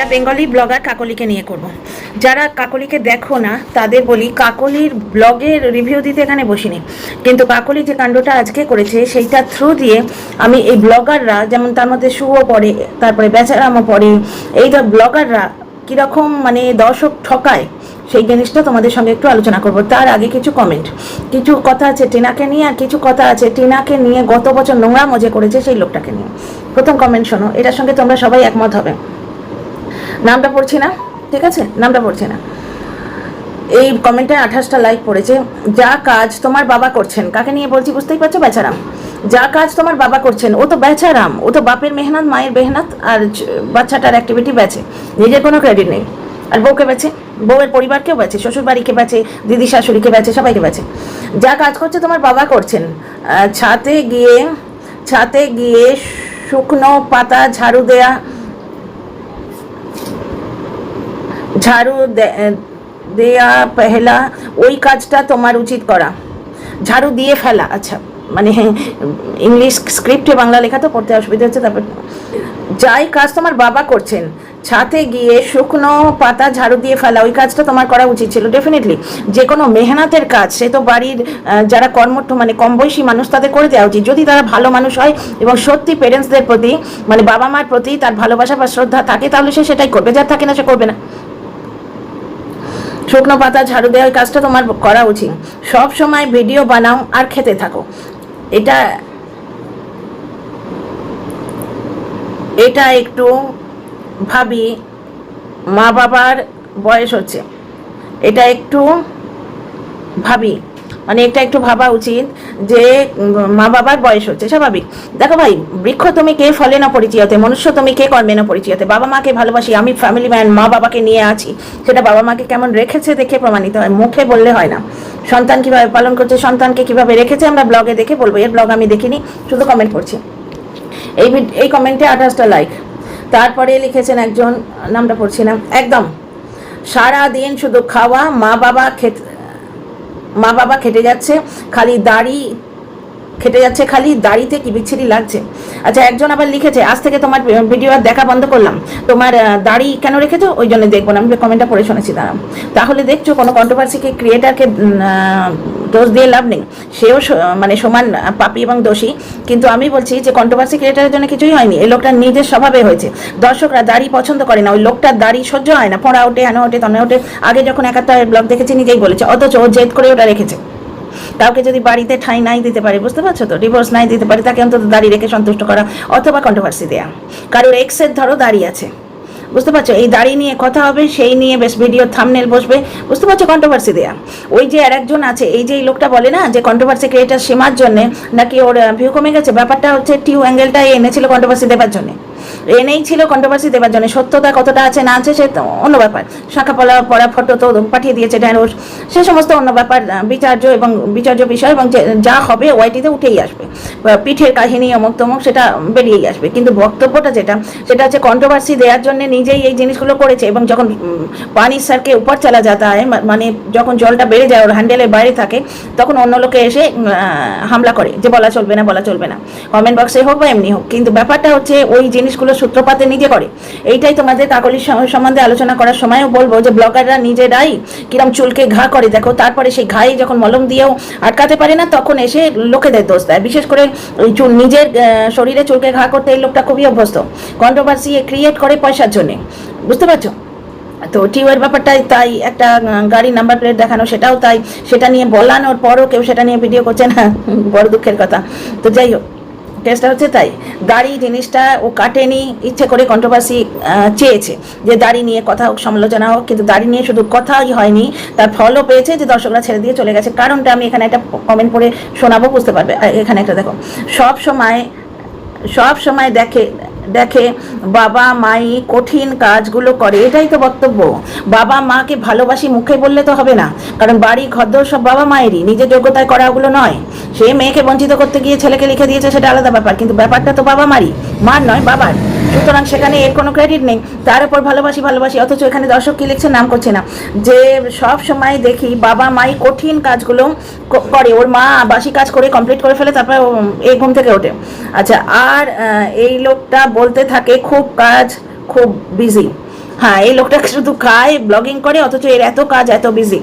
এটা Bengali blogger কাকলিকে নিয়ে করব। যারা কাকলিকে দেখো না, তাদের বলি কাকলির ব্লগের রিভিউ দিতে এখানে বসিনি। কিন্তু কাকলি যে কাণ্ডটা আজকে করেছে, সেইটা থ্রু দিয়ে আমি এই ব্লগাররা, যেমন তার মধ্যে শুভও পড়ে, তারপরে বেচারামও পড়ে, এই ব্লগাররা কীরকম মানে দর্শক ঠকায়, সেই জিনিসটা তোমাদের সঙ্গে একটু আলোচনা করব। তার আগে কিছু কমেন্ট কিছু কথা আছে টিনাকে নিয়ে আর কিছু কথা আছে টিনাকে নিয়ে গত বছর নোংরা মজে করেছে সেই লোকটাকে নিয়ে। প্রথম কমেন্ট শোনো, এটার সঙ্গে তোমরা সবাই একমত হবে। নামটা পড়ছি না, ঠিক আছে? নামটা পড়ছি না। এই কমেন্টে আঠাশটা লাইক পড়েছে, যা কাজ তোমার বাবা করছেন। কাকে নিয়ে বলছি বুঝতেই পারছ? বেচারাম। যা কাজ তোমার বাবা করছেন, ও তো বেচারাম। ও তো বাপের মেহনত, মায়ের মেহনত আর বাচ্চাটার অ্যাক্টিভিটি বেছে নিজের কোনো ক্রেডিট নেই। আর বউকে বেছে বউয়ের পরিবারকেও বেচে শ্বশুর বাড়িকে বেচে, দিদি শাশুড়িকে বেছে সবাইকে বেছে যা কাজ করছে তোমার বাবা করছেন। ছাতে গিয়ে ছাতে গিয়ে শুকনো পাতা ঝাড়ু দেয়া ঝাড়ু দেয়া পেহলা, ওই কাজটা তোমার উচিত করা। ঝাড়ু দিয়ে ফেলা আচ্ছা মানে ইংলিশ স্ক্রিপ্টে বাংলা লেখা তো পড়তে অসুবিধা হচ্ছে, তারপর যাই কাজ তোমার বাবা করছেন, ছাতে গিয়ে শুকনো পাতা ঝাড়ু দিয়ে ফেলা, ওই কাজটা তোমার করা উচিত ছিল ডেফিনেটলি যে কোনো মেহনতের কাজ, সে তো বাড়ির যারা কর্মঠ মানে কম বয়সী মানুষ, তাদের করে দেওয়া উচিত। যদি তারা ভালো মানুষ হয় এবং সত্যি পেরেন্টসদের প্রতি মানে বাবা মার প্রতি তার ভালোবাসা বা শ্রদ্ধা থাকে, তাহলে সে সেটাই করবে যার থাকে না, সে করবে না। শুকনো পাতা, ঝাড়ু দেওয়ার কাজটা তোমার করা উচিত। সব সময় ভিডিও বানাও আর খেতে থাকো। এটা এটা একটু ভাবি মা বাবার বয়স হচ্ছে। এটা একটু ভাবি। মানে এটা একটু ভাবা উচিত যে মা বাবার বয়স হচ্ছে স্বাভাবিক। দেখো ভাই, বৃক্ষ তুমি কে, ফলে না পরিচয়তে? মনুষ্য তুমি কে, কর্মে না পরিচয়তে? বাবা মাকে ভালোবাসি, আমি ফ্যামিলি ম্যান মা বাবাকে নিয়ে আছি। সেটা বাবা মাকে কেমন রেখেছে দেখে প্রমাণিত হয়, মুখে বললে হয় না। সন্তান কীভাবে পালন করছে, সন্তানকে কীভাবে রেখেছে, আমরা ব্লগে দেখে বলব। এর ব্লগ আমি দেখিনি, শুধু কমেন্ট করছি এই এই কমেন্টে আঠাশটা লাইক তারপরে লিখেছেন একজন, নামটা পড়ছি না, একদম। সারা দিন শুধু খাওয়া, মা বাবা মা বাবা খেটে যাচ্ছে খালি দাড়ি খেটে যাচ্ছে খালি, দাড়িতে কি বিচ্ছিরি লাগছে? আচ্ছা একজন আবার লিখেছে, আজ থেকে তোমার ভিডিও আর দেখা বন্ধ করলাম। তোমার দাড়ি কেন রেখেছো? ওই জন্য দেখব না। আমি কমেন্টটা পড়ে শুনেছি দাঁড়াম তাহলে দেখছ, কোনো কন্ট্রোভার্সিকে ক্রিয়েটারকে দোষ দিয়ে লাভ নেই। সেও মানে সমান পাপী এবং দোষী। কিন্তু আমি বলছি যে কন্ট্রোভার্সি ক্রিয়েটারের জন্য কিছুই হয়নি। এই লোকটার নিজের স্বভাবে হয়েছে। দর্শকরা দাড়ি পছন্দ করে না। ওই লোকটার দাড়ি সহ্য হয় না। পড়া ওঠে হেন ওঠে, তনে ওঠে। আগে যখন একাত্তর ব্লগ দেখেছি, নিজেই বলেছে। অথচ ও জেদ করে ওটা রেখেছে। কাউকে যদি বাড়িতে ঠাঁই নাই দিতে পারে, বুঝতে পারছ তো? ডিভোর্স নাই দিতে পারে, তাকে অন্তত দাঁড়িয়ে রেখে সন্তুষ্ট করা অথবা কন্ট্রোভার্সি দেয়া। কারোর এক্সের ধরো দাঁড়িয়ে আছে, বুঝতে পারছ? এই দাড়ি নিয়ে কথা হবে, সেই নিয়ে বেশ ভিডিও থামনেল বসবে, বুঝতে পারছ? কন্ট্রোভার্সি দেয়া। ওই যে আর একজন আছে, এই যে লোকটা বলে না যে কন্ট্রোভার্সি ক্রিয়েটার সীমার জন্য নাকি ওর ভিউ কমে গেছে? ব্যাপারটা হচ্ছে টিউ অ্যাঙ্গেলটা এনেছিল কন্ট্রোভার্সি দেবার জন্য। এনেই ছিল কন্ট্রোভার্সি দেবার জন্য সত্যতা কতটা আছে, না আছে, সে অন্য ব্যাপার। শাখা পড়া পড়া ফটো তো পাঠিয়ে দিয়েছে ঢ্যাঁড়স সে সমস্ত অন্য ব্যাপার বিচার্য এবং বিচার্য বিষয় এবং যে- হবে ওয়াইটিতে উঠেই আসবে। পিঠের কাহিনী, অমুক তমুক, সেটা বেরিয়েই আসবে। কিন্তু বক্তব্যটা যেটা, সেটা হচ্ছে কন্ট্রোভার্সি দেওয়ার জন্য নিজেই এই জিনিসগুলো করেছে এবং যখন পানি স্যারকে উপর চালা যাতা হয় মানে যখন জলটা বেড়ে যায়, ওর হ্যান্ডেলের বাইরে থাকে, তখন অন্য লোকে এসে হামলা করে যে বলা চলবে না, বলা চলবে না। কমেন্ট বক্সে হোক বা এমনি হোক, কিন্তু ব্যাপারটা হচ্ছে ওই জিনিসগুলো সূত্রপাতে নিজে করে। এইটাই তোমাদের কাকলির সম্বন্ধে আলোচনা করার সময়ও বলব যে ব্লগাররা নিজেরাই কিরম চুলকে ঘা করে। দেখো, তারপরে সেই ঘায়ে যখন মলম দিয়েও আটকাতে পারে না, তখন এসে লোকেদের দোষ দেয়। বিশেষ করে ওই চুল নিজের শরীরে চুলকে ঘা করতে এই লোকটা খুবই অভ্যস্ত। কন্ট্রোভার্সি ক্রিয়েট করে পয়সার জন্যে। বুঝতে পারছ? তো টিউয়ের ব্যাপারটাই তাই, একটা গাড়ি নাম্বার প্লেট দেখানো সেটাও তাই। সেটা নিয়ে বলানোর পরও কেউ সেটা নিয়ে ভিডিও করছে না। বড় দুঃখের কথা। তো যাই হোক। কেসটা হচ্ছে তাই। দাড়ি জিনিসটা ও কাটেনি, ইচ্ছে করে কন্ট্রোভার্সি চেয়েছে যে দাড়ি নিয়ে কথা হোক, সমালোচনা হোক, কিন্তু দাড়ি নিয়ে শুধু কথাই হয়নি, তার ফলও পেয়েছে যে দর্শকরা ছেড়ে দিয়ে চলে গেছে। কারণটা আমি এখানে একটা কমেন্ট পড়ে শোনাবো, বুঝতে পারবে। এখানে একটা দেখো, সব সময় সব সময় দেখে দেখে বাবা, মাই কঠিন কাজগুলো করে। এটাই তো বক্তব্য। বাবা, মাকে ভালোবাসি মুখে বললে তো হবে না। কারণ বাড়ি, ঘরদোর সব বাবা মায়েরই। নিজের যোগ্যতায় করা ওগুলো নয়। সে মেয়েকে বঞ্চিত করতে গিয়ে ছেলেকে লিখে দিয়েছে, সেটা আলাদা ব্যাপার। কিন্তু ব্যাপারটা তো বাবা মারই। মার নয়, বাবার। সুতরাং সেখানে এর কোনো ক্রেডিট নেই। তার উপর ভালোবাসি ভালোবাসি, অথচ এখানে দর্শক কি লিখছে নাম করছে না। যে সব সময় দেখি বাবা, মাই কঠিন কাজগুলো করে। ওর মা বাসি কাজ করে কমপ্লিট করে ফেলে, তারপরে এই ঘুম থেকে ওঠে। আচ্ছা আর এই লোকটা বলতে থাকে খুব কাজ, খুব বিজি হ্যাঁ এই লোকটা শুধু খায় ব্লগিং করে, অথচ এর এত কাজ, এত বিজি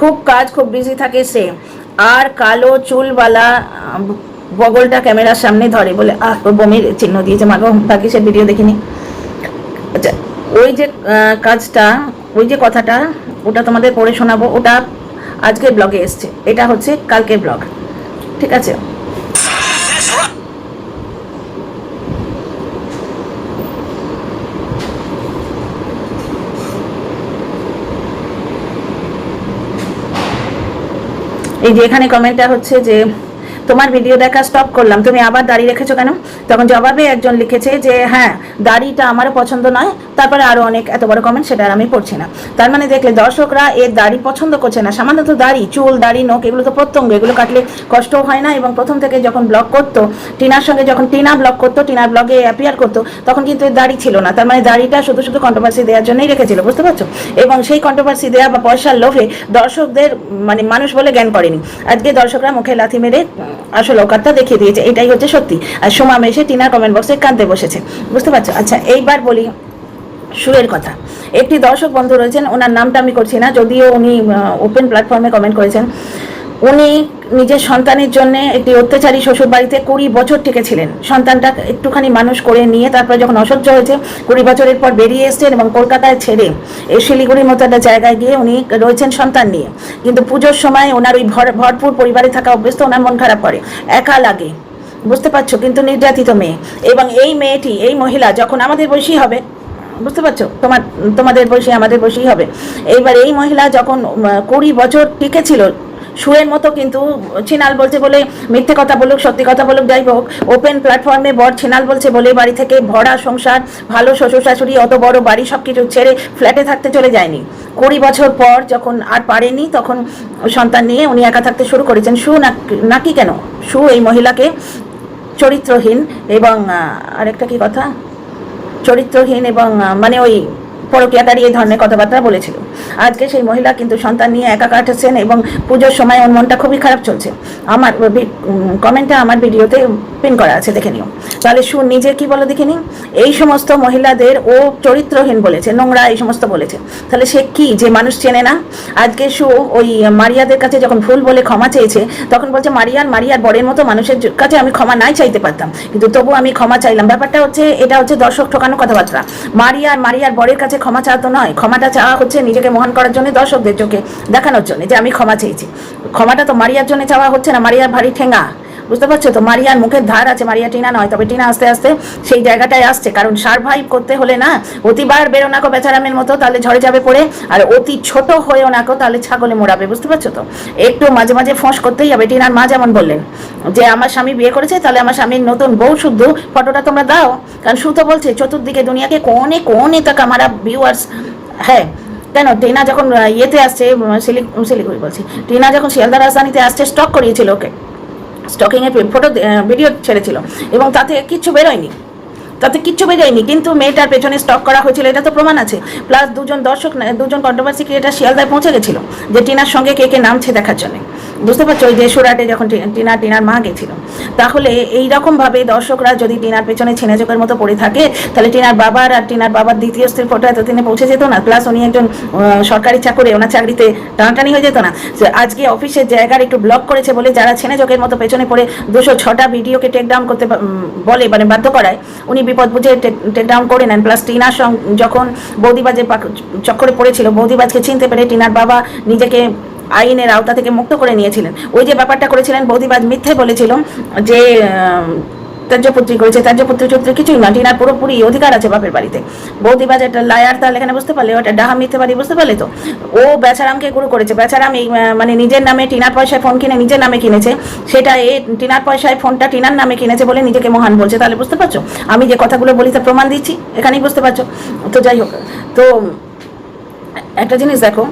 খুব কাজ, খুব বিজি থাকে সে। আর কালো চুলওয়ালা বগলটা ক্যামেরার সামনে ধরে বলে, আহ ওর বমির চিহ্ন দিয়েছে, মাগো, বাকি সে ভিডিও দেখিনি। আচ্ছা ওই যে কাজটা, ওই যে কথাটা, ওটা তোমাদের পড়ে শোনাবো। ওটা আজকের ব্লগে এসছে। এটা হচ্ছে কালকের ব্লগ ঠিক আছে? এই যে এখানে কমেন্টটা হচ্ছে যে তোমার ভিডিও দেখা স্টপ করলাম। তুমি আবার দাড়ি রেখেছো কেন? তখন জবাবে একজন লিখেছে যে হ্যাঁ দাড়িটা আমারও পছন্দ নয়। তারপরে আরও অনেক, এত বড় কমেন্ট সেটা আর আমি পড়ছি না। তার মানে দেখলে দর্শকরা এর দাড়ি পছন্দ করছে না। সামান্য তো দাড়ি, চুল, দাড়ি, নখ, এগুলো তো প্রত্যঙ্গ। এগুলো কাটলে কষ্টও হয় না এবং প্রথম থেকে যখন ব্লগ করতো, টিনার সঙ্গে যখন টিনা ব্লগ করতো টিনার ব্লগে অ্যাপিয়ার করতো, তখন কিন্তু এর দাড়ি ছিল না। তার মানে দাড়িটা শুধু শুধু কন্ট্রোভার্সি দেওয়ার জন্যই রেখেছিল, বুঝতে পারছ? এবং সেই কন্ট্রোভার্সি দেওয়া বা পয়সার লোভে দর্শকদের মানে মানুষ বলে জ্ঞান করেনি। আজকে দর্শকরা মুখে লাথি মেরে আসল অকারটা দেখিয়ে দিয়েছে, এটাই হচ্ছে সত্যি। আর সোমা এসে টিনার কমেন্ট বক্সে কাঁদতে বসেছে। বুঝতে পারছ? আচ্ছা এইবার বলি সুরের কথা। একটি দর্শক বন্ধু রয়েছেন, ওনার নামটা আমি করছি না, যদিও উনি ওপেন প্ল্যাটফর্মে কমেন্ট করেছেন। উনি নিজের সন্তানের জন্য একটি অত্যাচারী শ্বশুর বাড়িতে কুড়ি বছর টিকেছিলেন সন্তানটা একটুখানি মানুষ করে নিয়ে তারপরে যখন অসহ্য হয়েছে, কুড়ি বছরের পর বেরিয়ে এসছেন এবং কলকাতায় ছেড়ে এই শিলিগুড়ির মতো একটা জায়গায় গিয়ে উনি রয়েছেন সন্তান নিয়ে। কিন্তু পুজোর সময় ওনার ওই ভর ভরপুর পরিবারে থাকা অভ্যস্ত, ওনার মন খারাপ করে। একা লাগে। বুঝতে পারছ? কিন্তু নির্যাতিত মেয়ে। এবং এই মেয়েটি, এই মহিলা যখন আমাদের বয়সী হবে, বুঝতে পারছ? তোমার তোমাদের বয়সী আমাদের বয়সী হবে। এইবার এই মহিলা যখন কুড়ি বছর টিকেছিল সুরের মতো কিন্তু ছিনাল বলছে বলে মিথ্যে কথা বলুক, সত্যি কথা বলুক, যাই হোক ওপেন প্ল্যাটফর্মে বর ছিনাল বলছে বলে বাড়ি থেকে ভরা সংসার, ভালো শ্বশুর শাশুড়ি, অত বড় বাড়ি সব কিছু ছেড়ে ফ্ল্যাটে থাকতে চলে যায়নি। কুড়ি বছর পর যখন আর পারেনি, তখন সন্তান নিয়ে উনি একা থাকতে শুরু করেছেন। সু নাক- কেন? সু এই মহিলাকে চরিত্রহীন এবং আরেকটা কি কথা? চরিত্রহীন এবং মানে ওই পরকিয়াকারী এই ধরনের কথাবার্তা বলেছিল। আজকে সেই মহিলা কিন্তু সন্তান নিয়ে একা কাটাচ্ছেন এবং পুজোর সময় ওর মনটা খুবই খারাপ চলছে। আমার কমেন্টটা আমার ভিডিওতে পিন করা আছে, দেখে নিও। তাহলে সু নিজে কি বলে দেখে নিন এই সমস্ত মহিলাদের ও চরিত্রহীন বলেছে, নোংরা এই সমস্ত বলেছে। তাহলে সে কি? যে মানুষ চেনে না? আজকে সু ওই মারিয়াদের কাছে যখন ভুল বলে ক্ষমা চেয়েছে, তখন বলছে, মারিয়ার মারিয়ার বরের মতো মানুষের কাছে আমি ক্ষমা নাই চাইতে পারতাম। কিন্তু তবু আমি ক্ষমা চাইলাম। ব্যাপারটা হচ্ছে, এটা হচ্ছে দর্শক ঠকানো কথাবার্তা। মারিয়ার মারিয়ার বরের কাছে ক্ষমা চাওয়া তো নয়। ক্ষমাটা চাওয়া হচ্ছে নিজেকে মহান করার জন্য দর্শকদের চোখে দেখানোর জন্য যে আমি ক্ষমা চেয়েছি। ক্ষমাটা তো মারিয়ার জন্য চাওয়া হচ্ছে না, মারিয়ার ভারী ঠেঙ্গা বুঝতে পারছ তো? মারিয়ার মুখের ধার আছে, মারিয়া টিনা নয়, তবে টিনা আস্তে আস্তে সেই জায়গাটায় আসছে। কারণ সারভাইভ করতে হলে না, অতিবার বেরোনাকো বেচারামের মতো, তাহলে ঝড়ে যাবে পড়ে, আর অতি ছোট হয়েও নাকো তাহলে ছাগলে মোড়াবে, বুঝতে পারছ তো? একটু মাঝে মাঝে ফোঁস করতেই হবে। টিনার মা যেমন বললেন, যে আমার স্বামী বিয়ে করেছে, তাহলে আমার স্বামীর নতুন বউ শুদ্ধ, ফটোটা তোমরা দাও। কারণ সুতো বলছে, চতুর্দিকে দুনিয়াকে কোনে কোনে তাক আমার ভিউয়ার্স হ্যাঁ কেন? টিনা যখন ইয়েতে আসছে শিলিগুড়ি বলছি, টিনা যখন শিয়ালদা রাজধানীতে আসছে স্টক করিয়েছিল ওকে। স্টকিং এর ফটো ভিডিও ছেড়েছিল এবং তাতে কিচ্ছু বেরোয়নি। তাতে কিচ্ছু বেরোয়নি কিন্তু মেয়েটার পেছনে স্টক করা হয়েছিল, এটা তো প্রমাণ আছে। প্লাস দুজন দর্শক দুজন কন্ট্রোভার্সি ক্রিয়েটার শিয়ালদায় পৌঁছে গেছিল, যে টিনার সঙ্গে কে কে নামছে দেখার জন্য। বুঝতে পারছ, ওই যে যখন টিনা, টিনার মা গেছিল, তাহলে এই রকম ভাবে দর্শকরা যদি টিনার পেছনে ছিনেচকের মতো পড়ে থাকে, তাহলে টিনার বাবার আর টিনার বাবার দ্বিতীয় স্ত্রীর ফটো এতদিনে পৌঁছে যেত না প্লাস উনি একজন সরকারি চাকরি, ওনার চাকরিতে টানাটানি হয়ে যেত না। আজকে অফিসের জায়গার একটু ব্লক করেছে বলে যারা ছেনেচকের মতো পেছনে পড়ে, দুশো ছটা ভিডিওকে টেক ডাউন করতে বলে মানে বাধ্য করায়, উনি বিপদ বুঝে টেক ডাউন করে নেন। প্লাস টিনার যখন বৌদিবাজের চক্করে পড়েছিল, বৌদিবাজকে চিনতে পেরে টিনার বাবা নিজেকে আইনের আওতা থেকে মুক্ত করে নিয়েছিলেন। ওই যে ব্যাপারটা করেছিলেন বৌদিবাজ মিথ্যে বলেছিল যে আহ, ত্যাজ্যপুত্রী করেছে ত্যাজ্যপুত্রী চরিত্রে কিছুই না টিনার পুরোপুরি অধিকার আছে বাপের বাড়িতে। বৌদিবাজ একটা লায়ার তাহলে এখানে বুঝতে পারলে ওটা ডাহা মিথ্যে বাড়ি বুঝতে পারলে তো? ও বেচারামকে গুরু করেছে। বেচারাম এই মানে নিজের নামে টিনার পয়সায় ফোন কিনে নিজের নামে কিনেছে। সেটা এ টিনার পয়সায় ফোনটা টিনার নামে কিনেছে বলে নিজেকে মহান বলছে। তাহলে বুঝতে পারছ? আমি যে কথাগুলো বলি তা প্রমাণ দিচ্ছি এখানেই বুঝতে পারছ। তো যাই হোক তো একটা জিনিস দেখো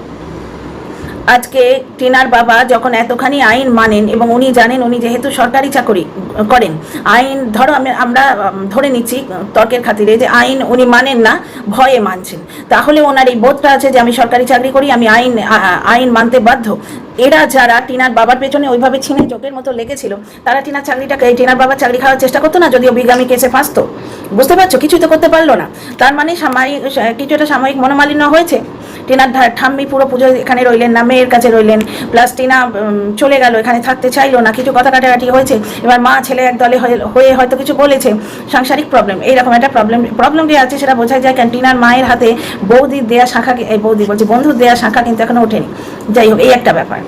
আজকে টিনার বাবা যখন এতখানি আইন মানেন এবং উনি জানেন উনি যেহেতু সরকারি চাকরি করেন, আইন ধরো আমি, আমরা ধরে নিচ্ছি, তর্কের খাতিরে যে আইন উনি মানেন না, ভয়ে মানছেন। তাহলে ওনার এই বোধটা আছে যে আমি সরকারি চাকরি করি, আমি আইন আইন মানতে বাধ্য। এরা যারা টিনার বাবার পেছনে ওইভাবে ছিনে চোখের মতো লেগেছিল, তারা টিনার চাকরিটাকে টিনার বাবার চাকরি খাওয়ার চেষ্টা করতো না, যদিও বিগামী কেসে ফাঁসতো। বুঝতে পারছ? কিছুই তো করতে পারল না। তার মানে সাময়িক কিছু একটা সাময়িক মনোমালিন্য হয়েছে। টিনার ঠাম্মি পুরো পুজো এখানে রইলেন না মেয়ের কাছে রইলেন। প্লাস টিনা চলে গেল, এখানে থাকতে চাইলো না, কিছু কথা কাটাকাটি হয়েছে। এবার মা, ছেলে এক দলে হয়ে- হয়ে হয়তো কিছু বলেছে। সাংসারিক প্রবলেম এইরকম একটা প্রবলেম প্রবলেম যে আছে, সেটা বোঝা যায় কেন টিনার মায়ের হাতে বৌদির দেয়া শাখা বৌদি বলছে বন্ধুর দেয়া শাখা কিন্তু এখনও ওঠেনি। যাই হোক, এই একটা ব্যাপার।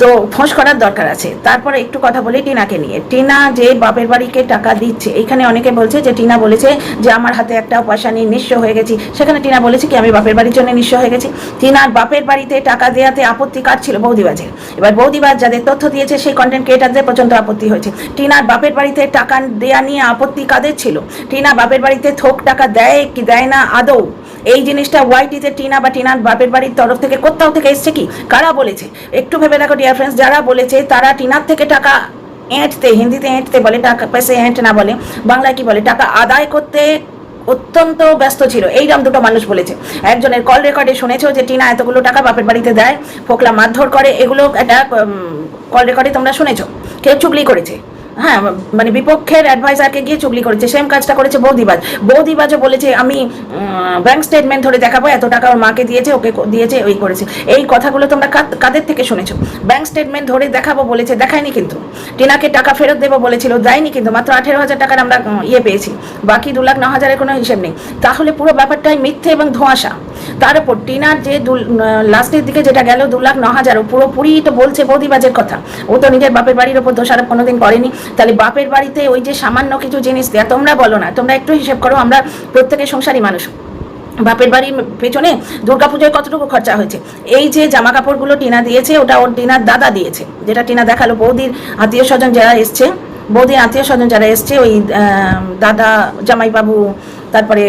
তো ফোঁস করার দরকার আছে। তারপরে একটু কথা বলি টিনাকে নিয়ে। টিনা যে বাপের বাড়িকে টাকা দিচ্ছে, এখানে অনেকে বলছে যে টিনা বলেছে যে আমার হাতে একটা পয়সা নিয়ে নিঃস্ব হয়ে গেছি। সেখানে টিনা বলেছে কি, আমি বাপের বাড়ির জন্য নিঃস্ব হয়ে গেছি। টিনার বাপের বাড়িতে টাকা দেওয়াতে আপত্তি কার ছিল? বৌদিবাজের। এবার বৌদিবাজ যাদের তথ্য দিয়েছে, সেই কন্টেন্ট ক্রিয়েটারদের পর্যন্ত আপত্তি হয়েছে। টিনার বাপের বাড়িতে টাকা দেয়া নিয়ে আপত্তি কাদের ছিল? টিনা বাপের বাড়িতে থোক টাকা দেয় কি দেয় না আদৌ? এই জিনিসটা ওয়াইটিতে টিনা বা টিনার বাপের বাড়ির তরফ থেকে কোথাও থেকে এসছে কি? কারা বলেছে? একটু ভেবে দেখো ডিয়ার ফ্রেন্ডস যারা বলেছে তারা টিনার থেকে টাকা এঁটতে, হিন্দিতে এঁটতে বলে, টাকা পেসে এঁট না বলে, বাংলায় কি বলে, টাকা আদায় করতে অত্যন্ত ব্যস্ত ছিল। এইরকম দুটো মানুষ বলেছে। একজনের কল রেকর্ডে শুনেছো যে টিনা এতগুলো টাকা বাপের বাড়িতে দেয়, ফোকলা মারধর করে, এগুলো একটা কল রেকর্ডে তোমরা শুনেছো। কেউ চুগলি করেছে। হ্যাঁ মানে বিপক্ষের অ্যাডভাইজারকে গিয়ে চুগলি করেছে সেম কাজটা করেছে বৌদিবাজ। বৌদিবাজও বলেছে, আমি ব্যাংক স্টেটমেন্ট ধরে দেখাবো, এত টাকা ওর মাকে দিয়েছে, ওকে দিয়েছে, ওই করেছে। এই কথাগুলো তোমরা কাদ- কাদের থেকে শুনেছো? ব্যাংক স্টেটমেন্ট ধরে দেখাবো বলেছে, দেখায়নি কিন্তু। টিনাকে টাকা ফেরত দেবো বলেছিল, দেয়নি কিন্তু, মাত্র আঠেরো হাজার টাকার আমরা ইয়ে পেয়েছি। বাকি দু লাখ ন হাজারের কোনো হিসেব নেই। তাহলে পুরো ব্যাপারটাই মিথ্যে এবং ধোঁয়াশা। তার উপর টিনার যে লাস্টের দিকে যেটা গেল দু লাখ ন হাজার পুরোপুরি তো বলছে বৌদিবাজের কথা। ও তো নিজের বাপের বাড়ির ওপর দোষারোপ কোনোদিন করেনি। তাহলে বাপের বাড়িতে ওই যে সামান্য কিছু জিনিস দেয়া তোমরা বলো না, তোমরা একটু হিসেব করো, আমরা প্রত্যেকে সংসারী মানুষ। বাপের বাড়ির পেছনে দুর্গাপুজোয় কতটুকু খরচা হয়েছে? এই যে জামা কাপড়গুলো টিনা দিয়েছে, ওটা ওর টিনার দাদা দিয়েছে, যেটা টিনা দেখাল বৌদির আত্মীয় স্বজন যারা এসছে, বৌদির আত্মীয় স্বজন যারা এসছে, ওই দাদা, জামাইবাবু, তারপরে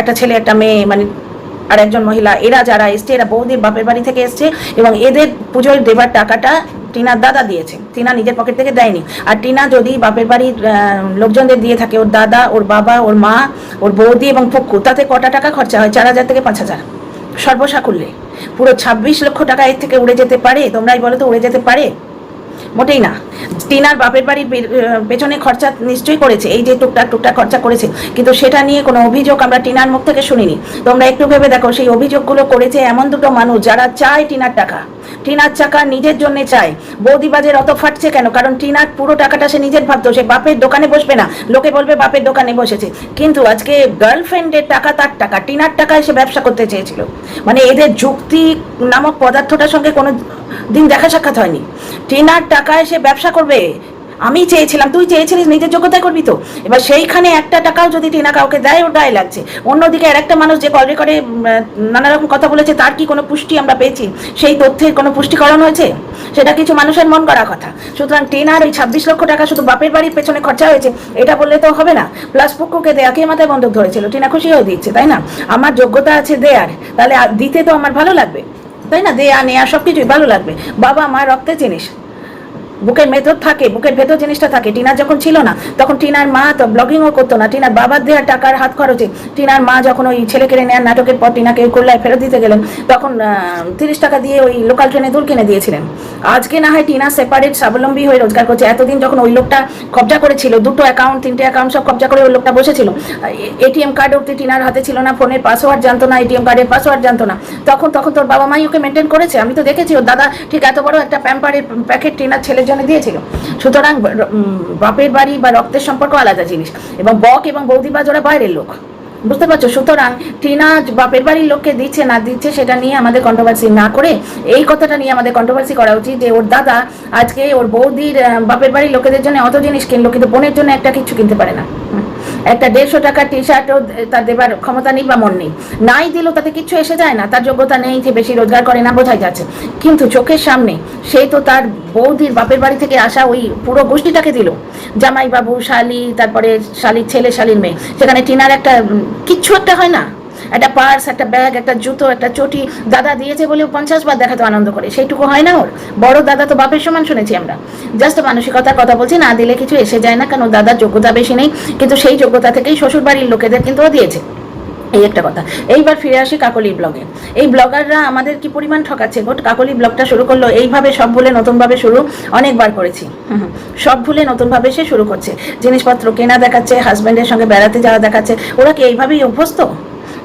একটা ছেলে, একটা মেয়ে মানে আর একজন মহিলা, এরা যারা এসছে, এরা বৌদির বাপের বাড়ি থেকে এসছে এবং এদের পুজোর দেবার টাকাটা টিনার দাদা দিয়েছে। টিনা নিজের পকেট থেকে দেয়নি। আর টিনা যদি বাপের বাড়ির লোকজনদের দিয়ে থাকে, ওর দাদা, ওর বাবা, ওর মা, ওর বৌদি এবং পুক্কু তাতে কটা টাকা খরচা হয়? চার হাজার থেকে পাঁচ হাজার। সর্বসাকুল্যে। পুরো ছাব্বিশ লক্ষ টাকা এর থেকে উড়ে যেতে পারে? তোমরাই বলো তো, উড়ে যেতে পারে? মোটেই না। টিনার বাপের বাড়ির পেছনে খরচা নিশ্চয়ই করেছে। এই যে টুকটাক টুকটাক খরচা করেছে। কিন্তু সেটা নিয়ে কোনো অভিযোগ আমরা টিনার মুখ থেকে শুনিনি। তোমরা একটু ভেবে দেখো, সেই অভিযোগগুলো করেছে এমন দুটো মানুষ যারা চায় টিনার টাকা। টিনার টাকা নিজের জন্য চায়। বৌদিবাজের অত ফাটছে কেন? কারণ টিনার পুরো টাকাটা সে নিজের ভাবতো, সে বাপের দোকানে বসবে না। লোকে বলবে বাপের দোকানে বসেছে। কিন্তু আজকে গার্লফ্রেন্ডের টাকা, তার টাকা, টিনার টাকায় সে ব্যবসা করতে চেয়েছিল। মানে এদের যুক্তি নামক পদার্থটার সঙ্গে কোনো দিন দেখা সাক্ষাৎ হয়নি। টিনার টাকায় সে ব্যবসা করবে? আমি চেয়েছিলাম, তুই চেয়েছিলিস, নিজের যোগ্যতায় করবি তো। এবার সেইখানে একটা টাকাও যদি টিনা কাউকে দেয়, ওর গায়ে লাগছে। অন্যদিকে আর একটা মানুষ যে কল রেকর্ডে নানা রকম কথা বলেছে, তার কি কোনো পুষ্টি আমরা পেয়েছি? সেই তথ্যের কোনো পুষ্টিকরণ হয়েছে? সেটা কিছু মানুষের মন করা কথা। সুতরাং টিনার ওই ছাব্বিশ লক্ষ টাকা শুধু বাপের বাড়ির পেছনে খরচা হয়েছে, এটা বললে তো হবে না। প্লাস পুকুকে দেয়া কে মাথায় বন্ধক ধরেছিল? টিনা খুশি হয়ে দিচ্ছে, তাই না? আমার যোগ্যতা আছে দেয়ার তাহলে দিতে তো আমার ভালো লাগবে। তাই না? দেয়া নেয়া সব কিছুই ভালো লাগবে। বাবা মা রক্তের জিনিস। বুকের ভেতর থাকে, বুকের ভেতর জিনিসটা থাকে। টিনার যখন ছিল না, তখন টিনার মা তো ব্লগিংও করতো না। টিনার বাবার দেওয়ার টাকার হাত খরচে টিনার মা যখন ওই ছেলে কেড়ে নেওয়ার নাটকের পর টিনাকে কল্যায় ফেরত দিতে গেলেন, তখন তিরিশ টাকা দিয়ে ওই লোকাল ট্রেনে দুল কিনে দিয়েছিলেন। আজকে না হয় টিনা সেপারেট স্বাবলম্বী হয়ে রোজগার করছে। এতদিন যখন ওই লোকটা কবজা করেছিল, দুটো অ্যাকাউন্ট তিনটে অ্যাকাউন্ট সব কবজা করে ওই লোকটা বসেছিল এটিএম কার্ড অব্দি টিনার হাতে ছিল না ফোনের পাসওয়ার্ড জানতো না এটিএম কার্ডের পাসওয়ার্ড জানতো না। তখন তখন তোর বাবা মাই ওকে মেনটেন করেছে? আমি তো দেখেছি, ওর দাদা ঠিক এত বড় একটা প্যাম্পারের প্যাকেট টিনার ছেলের জন্য দিয়েছিল। সুতরাং বাপের বাড়ি বা রক্তের সম্পর্ক আলাদা জিনিস। এবং বক এবং বৌদি বা জোড়া বাইরের লোক। বুঝতে পারছ? সুতরাং টিনা বাপের বাড়ির লোককে দিচ্ছে, না দিচ্ছে, সেটা নিয়ে আমাদের কন্ট্রোভার্সি না করে এই কথাটা নিয়ে আমাদের কন্ট্রোভার্সি করা উচিত যে, ওর দাদা আজকে ওর বৌদির বাপের বাড়ির লোকেদের জন্য অত জিনিস কিনলো, কিন্তু বোনের জন্য একটা কিছু কিনতে পারে না। একটা দেড়শো টাকার টি শার্টও তার দেবার ক্ষমতা নেই বা মন নেই। নাই দিলেও তাতে কিছু এসে যায় না, তার যোগ্যতা নেই যে বেশি রোজগার করে না, বোঝাই যাচ্ছে। কিন্তু চোখের সামনে সেই তো তার বৌদির বাপের বাড়ি থেকে আসা ওই পুরো গোষ্ঠীটাকে দিল। জামাইবাবু, শালি, তারপরে শালির ছেলে, শালির মেয়ে। সেখানে টিনার একটা কিচ্ছু একটা হয় না। একটা পার্স একটা ব্যাগ একটা জুতো, একটা চটি দাদা দিয়েছে বলেও পঞ্চাশ বার দেখাতে আনন্দ করে। সেইটুকু হয় না ওর। বড় দাদা তো বাপের সমান শুনেছি আমরা। জাস্ট মানসিকতার কথা বলছি, না দিলে কিছু এসে যায় না, কারণ দাদার যোগ্যতা বেশি নেই, কিন্তু সেই যোগ্যতা থেকেই শ্বশুর বাড়ির লোকেদের কিন্তু ও দিয়েছে। এই একটা কথা। এইবার ফিরে আসি কাকলি ব্লগে এই ব্লগাররা আমাদের কি পরিমাণ ঠকাচ্ছে? গোট কাকলি ব্লগটা শুরু করল, এইভাবে সব ভুলে নতুনভাবে শুরু অনেকবার করেছি। সব ভুলে নতুনভাবে সে শুরু করছে। জিনিসপত্র কেনা দেখাচ্ছে হাজব্যান্ডের সঙ্গে বেড়াতে যাওয়া দেখাচ্ছে। ওরা কি এইভাবেই অভ্যস্ত?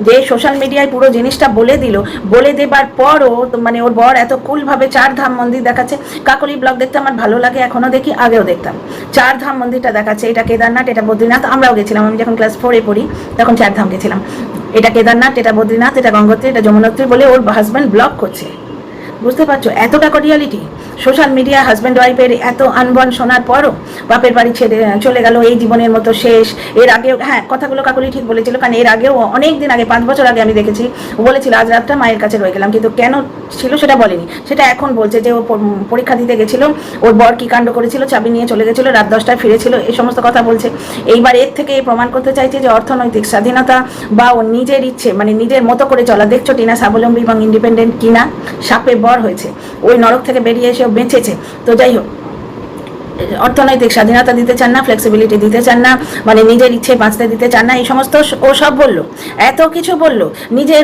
যে সোশ্যাল মিডিয়ায় পুরো জিনিসটা বলে দিল, বলে দেবার পরও মানে ওর বর এত কুলভাবে চার ধাম মন্দির দেখাচ্ছে। কাকলি ব্লগ দেখতে আমার ভালো লাগে, এখনও দেখি, আগেও দেখতাম। চার ধাম মন্দিরটা দেখাচ্ছে, এটা কেদারনাথ, এটা বদ্রীনাথ, আমরাও গেছিলাম, আমি যখন ক্লাস ফোরে পড়ি, তখন চার ধাম গেছিলাম। এটা কেদারনাথ, এটা বদ্রীনাথ, এটা গঙ্গোত্রী, এটা যমুনোত্রী বলে ওর হাজব্যান্ড ব্লগ করছে। বুঝতে পারছ? এতটা করিয়ালিটি সোশ্যাল মিডিয়া হাজব্যান্ড ওয়াইফের এত আনবন শোনার পরও বাপের বাড়ি ছেড়ে, চলে গেল এই জীবনের মতো শেষ। এর আগেও হ্যাঁ কথাগুলো কাকুলি ঠিক বলেছিল, কারণ এর আগেও অনেক দিন আগে, পাঁচ বছর আগে আমি দেখেছি, ও বলেছিল, আজ রাতটা মায়ের কাছে রয়ে গেলাম। কিন্তু কেন ছিল সেটা বলেনি। সেটা এখন বলছে যে, ও পরীক্ষা দিতে গেছিল, ওর বর কি কাণ্ড করেছিল, চাবি নিয়ে চলে গেছিল, রাত দশটায় ফিরেছিল, এই সমস্ত কথা বলছে। এইবার এর থেকে প্রমাণ করতে চাইছে যে, অর্থনৈতিক স্বাধীনতা বা ও নিজের ইচ্ছে মানে নিজের মতো করে চলা। দেখছ টিনা স্বাবলম্বী এবং ইন্ডিপেন্ডেন্ট কিনা? সাপে বর হয়েছে। ওই নরক থেকে বেরিয়ে এসে বেঁচেছে। তো যাই হোক, অর্থনৈতিক স্বাধীনতা দিতে চান না ফ্লেক্সিবিলিটি দিতে চান না মানে নিজের ইচ্ছে বাঁচতে দিতে চান না, এই সমস্ত ও সব বলল। এত কিছু বলল, নিজের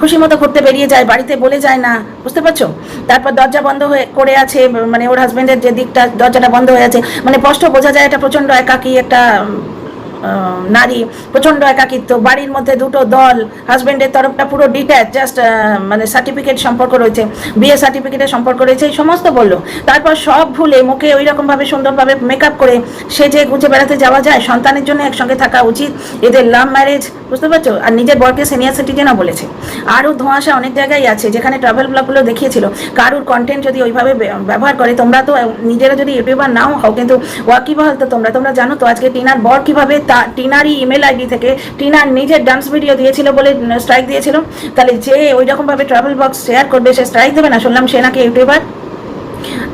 খুশি মতো ঘুরতে বেরিয়ে যায়, বাড়িতে বলে যায় না, বুঝতে পারছ? তারপর দরজা বন্ধ হয়ে করে আছে মানে ওর হাজবেন্ডের যে দিকটা, দরজাটা বন্ধ হয়ে আছে মানে স্পষ্ট বোঝা যায়, এটা প্রচণ্ড একাকী একটা নারী প্রচণ্ড একাকিত্ব, বাড়ির মধ্যে দুটো দল হাজবেন্ডের তরফটা পুরো ডিট্যাচ জাস্ট মানে সার্টিফিকেট সম্পর্ক রয়েছে, বিয়ে সার্টিফিকেটের সম্পর্ক রয়েছে, এই সমস্ত বলল। তারপর সব ভুলে মুখে ওই রকম ভাবে সুন্দরভাবে মেকআপ করে সেজে গুজে বেড়াতে যাওয়া যায়। সন্তানের জন্য একসঙ্গে থাকা উচিত। এদের লাভ ম্যারেজ বুঝতে পারছ? আর নিজের বরকে সিনিয়র সিটিজেনও বলেছে। আরও ধোঁয়াশা অনেক জায়গায় আছে, যেখানে ট্রাভেল ব্লগগুলো দেখিয়েছিল। কারুর কন্টেন্ট যদি ওইভাবে ব্যবহার করে, তোমরা তো নিজেরা যদি ইউটিউবার নাও হও, কিন্তু ওয়াকিবহাল তো তোমরা। তোমরা জানো তো আজকে টিনার বর কীভাবে টিনারই ইমেল আইডি থেকে টিনার নিজের ডান্স ভিডিও দিয়েছিল বলে স্ট্রাইক দিয়েছিল। তাহলে যে ওই রকমভাবে ট্রাভেল বক্স শেয়ার করবে, সে স্ট্রাইক দেবে না? শুনলাম সে নাকি ইউটিউবার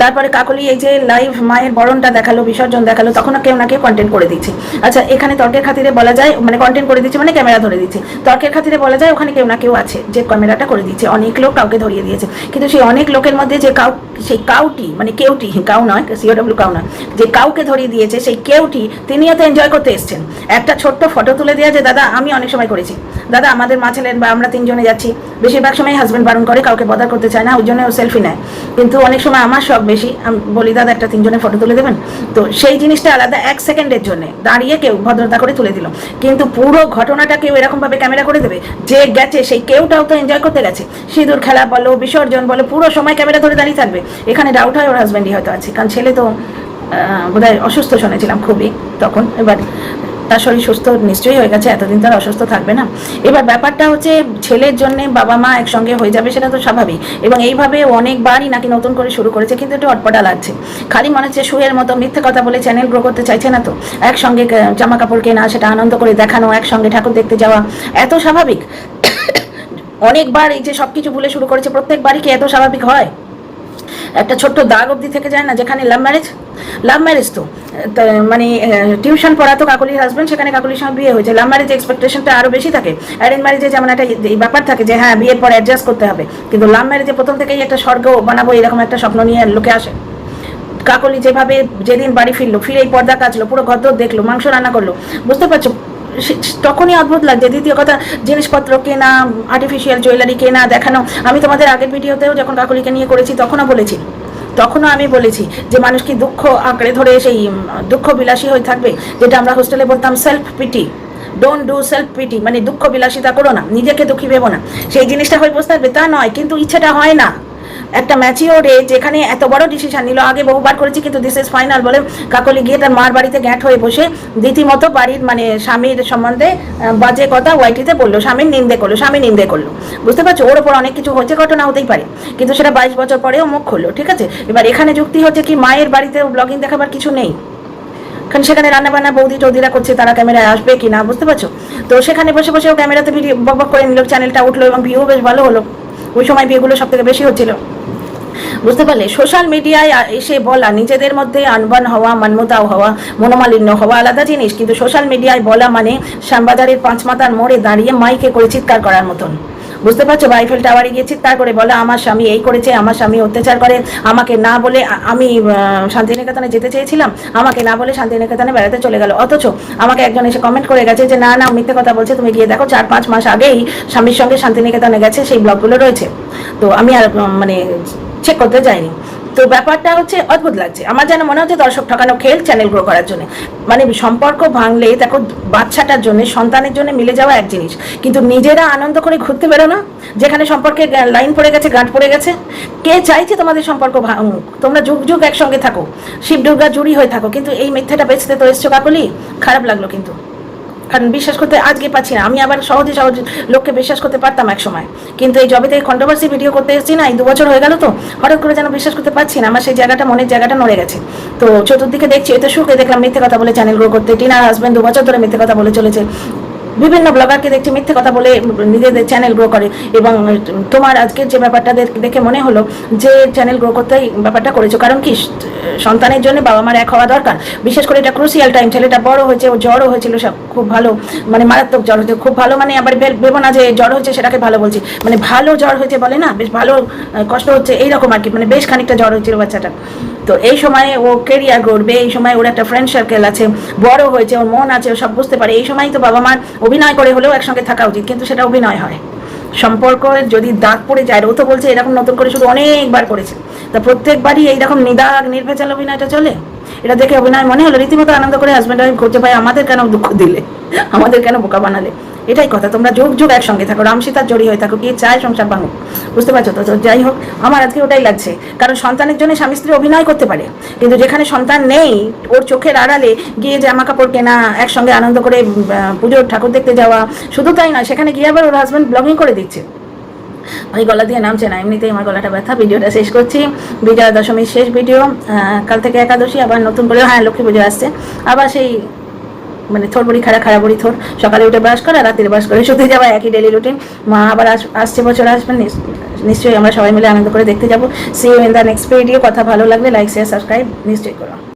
তারপরে কাকলি এই যে লাইভ মায়ের বরণটা দেখাল, বিসর্জন দেখাল তখন কেউ না কেউ কন্টেন্ট করে দিচ্ছে। আচ্ছা এখানে তর্কের খাতিরে বলা যায় মানে কন্টেন্ট করে দিচ্ছে মানে ক্যামেরা ধরে দিচ্ছে। তর্কের খাতিরে বলা যায়, ওখানে কেউ না কেউ আছে যে ক্যামেরাটা করে দিচ্ছে। অনেক লোক কাউকে ধরিয়ে দিয়েছে। কিন্তু সেই অনেক লোকের মধ্যে যে কাউ, সেই কাউটি মানে কেউটি, কাউ নয় সিওডব্লিউ কাউ নয়, যে কাউকে ধরিয়ে দিয়েছে, সেই কেউটি তিনিও তো এনজয় করতে এসছেন। একটা ছোট্ট ফটো তুলে দেওয়া যে, দাদা, আমি অনেক সময় করেছি। দাদা, আমাদের মা ছেলের বা আমরা তিনজনে যাচ্ছি। বেশিরভাগ সময় হাজব্যান্ড বারণ করে, কাউকে বদার করতে চায় না, ওই জন্য ও সেলফি নেয়। কিন্তু অনেক সময় আমার শখ বেশি, আমি, বলি, দাদা, একটা তিনজনের ফটো তুলে দেবেন? তো সেই জিনিসটা আলাদা এক সেকেন্ডের জন্য। দাঁড়িয়ে কেউ ভদ্রতা করে তুলে দিল। কিন্তু পুরো ঘটনাটা কেউ এরকমভাবে ক্যামেরা করে দেবে, যে গেছে, সেই কেউটাও তো এনজয় করতে গেছে। সিঁদুর খেলা বলো, বিসর্জন বলো, পুরো সময় ক্যামেরা ধরে দাঁড়িয়ে থাকবে। এখানে ডাউট হয়, ওর হাজব্যান্ডই হয়তো আছে। কারণ ছেলে তো বোধ হয় অসুস্থ শুনেছিলাম খুবই তখন, এবার তার শরীর সুস্থ নিশ্চয়ই হয়ে গেছে, এতদিন তার অসুস্থ থাকবে না। এবার ব্যাপারটা হচ্ছে ছেলের জন্য বাবা মা একসঙ্গে হয়ে যাবে সেটা তো স্বাভাবিক। এবং এইভাবে অনেকবারই নাকি নতুন করে শুরু করেছে, কিন্তু একটু অটপটা লাগছে। খালি মনে হচ্ছে শুয়ের মতো মিথ্যে কথা বলে চ্যানেল গ্রো করতে চাইছে না তো। একসঙ্গে জামা কাপড় কেনা, সেটা আনন্দ করে দেখানো, একসঙ্গে ঠাকুর দেখতে যাওয়া, এত স্বাভাবিক। অনেকবার এই যে সবকিছু ভুলে শুরু করেছে, প্রত্যেকবারই কি এত স্বাভাবিক হয়? একটা ছোট্ট দাগ অবধি থেকে যায় না, যেখানে লাভ ম্যারেজ লাভ ম্যারেজ তো মানে টিউশন পড়াতো কাকলির হাজব্যান্ড সেখানে কাকলির সঙ্গে বিয়ে হয়েছে। লাভ ম্যারেজ এক্সপেকটেশনটা আরও বেশি থাকে। অ্যারেঞ্জ ম্যারেজে যেমন একটা এই ব্যাপার থাকে যে হ্যাঁ বিয়ের পর অ্যাডজাস্ট করতে হবে। কিন্তু লাভ ম্যারেজে প্রথম থেকেই একটা স্বর্গ বানাবো, এরকম একটা স্বপ্ন নিয়ে লোকে আসে। কাকলি যেভাবে যেদিন বাড়ি ফিরলো ফিরে এই পর্দা কাচলো, পুরো ঘর দেখল, মাংস রান্না করল, বুঝতে পারছ? তখনই অদ্ভুত লাগছে। দ্বিতীয় কথা, জিনিসপত্র কেনা আর্টিফিশিয়াল জুয়েলারি কেনা, দেখানো। আমি তোমাদের আগের ভিডিওতেও যখন কাকলিকে নিয়ে করেছি, তখনও বলেছি। তখনও আমি বলেছি যে মানুষ কি দুঃখ আঁকড়ে ধরে সেই দুঃখ বিলাসী হয়ে থাকবে? যেটা আমরা হোস্টেলে বলতাম self pity don't do self pity মানে দুঃখ বিলাসিতা করো না, নিজেকে দুঃখী ভেবো না। সেই জিনিসটা হয়ে বসতে থাকবে, তা নয়, কিন্তু ইচ্ছেটা হয় না। একটা ম্যাচিওর এজ যেখানে এত বড় ডিসিশন নিল। আগে বহুবার করেছি, কিন্তু দিস ইজ ফাইনাল বলে কাকলি গিয়ে তার মার বাড়িতে গ্যাট হয়ে বসে রীতিমতো বাড়ির মানে স্বামীর সম্বন্ধে বাজে কথা ওয়াইটিতে বলল, স্বামীর নিন্দে করল, স্বামী নিন্দে করল। বুঝতে পারছ? ওর ওপর অনেক কিছু হচ্ছে ঘটনা হতেই পারে। কিন্তু সেটা বাইশ বছর পরেও মুখ খুললো, ঠিক আছে? এবার এখানে যুক্তি হচ্ছে কি, মায়ের বাড়িতে ব্লগিং দেখাবার কিছু নেই। কারণ সেখানে রান্না বান্না বৌদি টৌদিরা করছে, তারা ক্যামেরায় আসবে কি না বুঝতে পারছ? তো সেখানে বসে বসে ও ক্যামেরাতে ভিডিও বক করে নিল চ্যানেলটা উঠল এবং ভিউ বেশ ভালো হলো। ওই সময় বিয়েগুলো সব থেকে বেশি হচ্ছিল। বুঝতে পারলে? সোশ্যাল মিডিয়ায় এসে বলা, নিজেদের মধ্যে আনবান হওয়া মানমতাও হওয়া, মনোমালিন্য হওয়া আলাদা জিনিস, কিন্তু সোশ্যাল মিডিয়ায় বলা মানে শ্যামবাজারের পাঁচ মাতার মোড়ে দাঁড়িয়ে মাইকে করে চিৎকার করার মতন। বুঝতে পারছ? বাইফেল টাওয়ারে গিয়েছি, তারপরে বলে, আমার স্বামী এই করেছে, আমার স্বামী অত্যাচার করে, আমাকে না বলে আমি শান্তিনিকেতনে যেতে চেয়েছিলাম, আমাকে না বলে শান্তিনিকেতনে বেড়াতে চলে গেল। অথচ আমাকে একজন এসে কমেন্ট করে গেছে যে, না না, মিথ্যে কথা বলছে, তুমি গিয়ে দেখো, চার, পাঁচ মাস আগেই স্বামীর সঙ্গে শান্তিনিকেতনে গেছে, সেই ব্লগগুলো রয়েছে। তো আমি আর মানে চেক করতে যাইনি। তো ব্যাপারটা হচ্ছে অদ্ভুত লাগছে। আমার যেন মনে হচ্ছে দর্শক ঠকানো খেল চ্যানেল গ্রো করার জন্য। মানে সম্পর্ক ভাঙলে, দেখো, বাচ্চাটার জন্য, সন্তানের জন্য মিলে যাওয়া এক জিনিস। কিন্তু নিজেরা আনন্দ করে ঘুরতে বেরো না যেখানে সম্পর্কে লাইন পড়ে গেছে, গাঁট পড়ে গেছে, কে চাইছে তোমাদের সম্পর্ক তোমরা যুগ যুগ একসঙ্গে থাকো। শিব দুর্গা জুড়ি হয়ে থাকো। কিন্তু এই মিথ্যাটা বেচতে তো এসছো কাকলি, খারাপ লাগল কিন্তু। কারণ বিশ্বাস করতে আজকে পাচ্ছি না। আমি আবার সহজে সহজে লোককে বিশ্বাস করতে পারতাম এক সময় কিন্তু এই জবে থেকে কন্ট্রোভার্সি ভিডিও করতে এসেছি না, এই দু বছর হয়ে গেল তো। হঠাৎ করে যেন বিশ্বাস করতে পারছি না, আমার সেই জায়গাটা, মনের জায়গাটা নড়ে গেছে। তো চতুর্দিকে দেখছি এত সুখে দেখলাম মিথ্যে কথা বলে চ্যানেল গ্রো করতে। টিনার হাজব্যান্ড দু বছর ধরে মিথ্যে কথা বলে চলেছে। বিভিন্ন ব্লগারকে দেখছি মিথ্যে কথা বলে নিজেদের চ্যানেল গ্রো করে। এবং তোমার আজকের যে ব্যাপারটা দেখ- মনে হলো যে চ্যানেল গ্রো করতে ব্যাপারটা করেছ। কারণ কি, সন্তানের জন্য বাবা মার এক হওয়া দরকার। বিশেষ করে এটা ক্রুশিয়াল টাইম ছেলেটা বড় হয়েছে, ও জ্বরও হয়েছিল, সব খুব ভালো মানে মারাত্মক জ্বর হয়েছে, খুব ভালো মানে আবার ভেবো না যে জ্বর হয়েছে সেটাকে ভালো বলছি। মানে ভালো জ্বর হয়েছে বলে না, বেশ ভালো কষ্ট হচ্ছে, এইরকম আর কি মানে বেশ খানিকটা জ্বর হয়েছিল বাচ্চাটা তো এই সময় ও কেরিয়ার গড়বে, এই সময় ওর একটা ফ্রেন্ড সার্কেল আছে, বড় হয়েছে, ওর মন আছে, ও সব বুঝতে পারে। এই সময় তো বাবা মার অভিনয় করে হলেও একসঙ্গে থাকা উচিত, কিন্তু সেটা অভিনয় হয়। সম্পর্ক যদি দাগ পড়ে যায় ও তো বলছে এরকম নতুন করে শুধু অনেকবার করেছে। তা প্রত্যেকবারই এইরকম নিদাগ, নির্ভেজাল অভিনয়টা চলে? এটা দেখে অভিনয় মনে হলো? রীতিমতো আনন্দ করে হাজব্যান্ড ওয়াইফ করতে পারে আমাদের কেন দুঃখ দিলে? আমাদের কেন বোকা বানালে? এটাই কথা। তোমরা যুগ যুগ একসঙ্গে থাকো। রাম সীতার জড়ি হয়ে থাকো। কি চায় সংসার ভাঙুক। বুঝতে পারছ তো? যাই হোক, আমার আজকে ওটাই লাগছে। কারণ সন্তানের জন্য স্বামী স্ত্রী অভিনয় করতে পারে। কিন্তু যেখানে সন্তান নেই, ওর চোখের আড়ালে গিয়ে জামা কাপড় কেনা, একসঙ্গে আনন্দ করে পুজোর ঠাকুর দেখতে যাওয়া, শুধু তাই নয়, সেখানে গিয়ে আবার ওর হাজব্যান্ড ব্লগিং করে দিচ্ছে। ওই গলা দিয়ে নামছে না। এমনিতেই আমার গলাটা ব্যথা। ভিডিওটা শেষ করছি। বিজয়া দশমীর শেষ ভিডিও। কাল থেকে একাদশী, আবার নতুন করে হ্যাঁ লক্ষ্মী পুজো আসছে। আবার সেই মানে থোর বড়ি খারাপ খারাপ বড়ি থোর। সকালে উঠে ব্রাশ করা রাতের ব্রাশ করে শুতে যাওয়া একই ডেলি রুটিন মা আবার আস- আসছে, বছর আসবেন নিশ্চয়ই আমরা সবাই মিলে আনন্দ করে দেখতে যাব। See you in the next video কথা ভালো লাগলে লাইক শেয়ার সাবস্ক্রাইব নিশ্চয়ই করো।